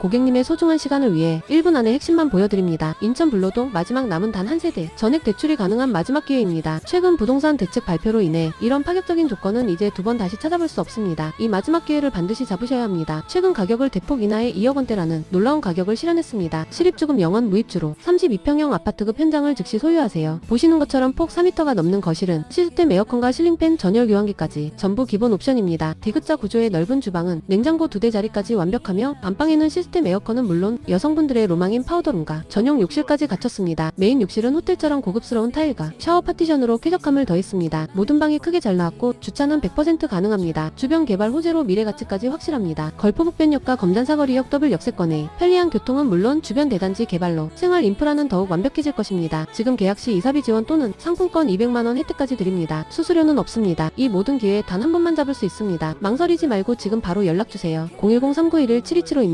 고객님의 소중한 시간을 위해 1분 안에 핵심만 보여드립니다. 인천 불로동 마지막 남은 단 한 세대 전액 대출이 가능한 마지막 기회입니다. 최근 부동산 대책 발표로 인해 이런 파격적인 조건은 이제 두 번 다시 찾아볼 수 없습니다. 이 마지막 기회를 반드시 잡으셔야 합니다. 최근 가격을 대폭 인하해 2억 원대라는 놀라운 가격을 실현했습니다. 실입주금 영원 무입주로 32평형 아파트급 현장을 즉시 소유하세요. 보시는 것처럼 폭 4m가 넘는 거실은 시스템 에어컨과 실링팬 전열 교환기까지 전부 기본 옵션입니다. 디귿자 구조의 넓은 주방은 냉장고 두 대 자리까지 완벽하며 안방에는 시스템 에어컨은 물론 여성분들의 로망인 파우더룸과 전용 욕실까지 갖췄습니다. 메인 욕실은 호텔처럼 고급스러운 타일과 샤워 파티션으로 쾌적함을 더했습니다. 모든 방이 크게 잘 나왔고 주차는 100% 가능합니다. 주변 개발 호재로 미래 가치까지 확실합니다. 걸포북변역과 검단사거리역 더블 역세권에 편리한 교통은 물론 주변 대단지 개발로 생활 인프라는 더욱 완벽해질 것입니다. 지금 계약 시 이사비 지원 또는 상품권 200만원 혜택까지 드립니다. 수수료는 없습니다. 이 모든 기회 단 한 번만 잡을 수 있습니다. 망설이지 말고 지금 바로 연락주세요. 010-391-7275입니다.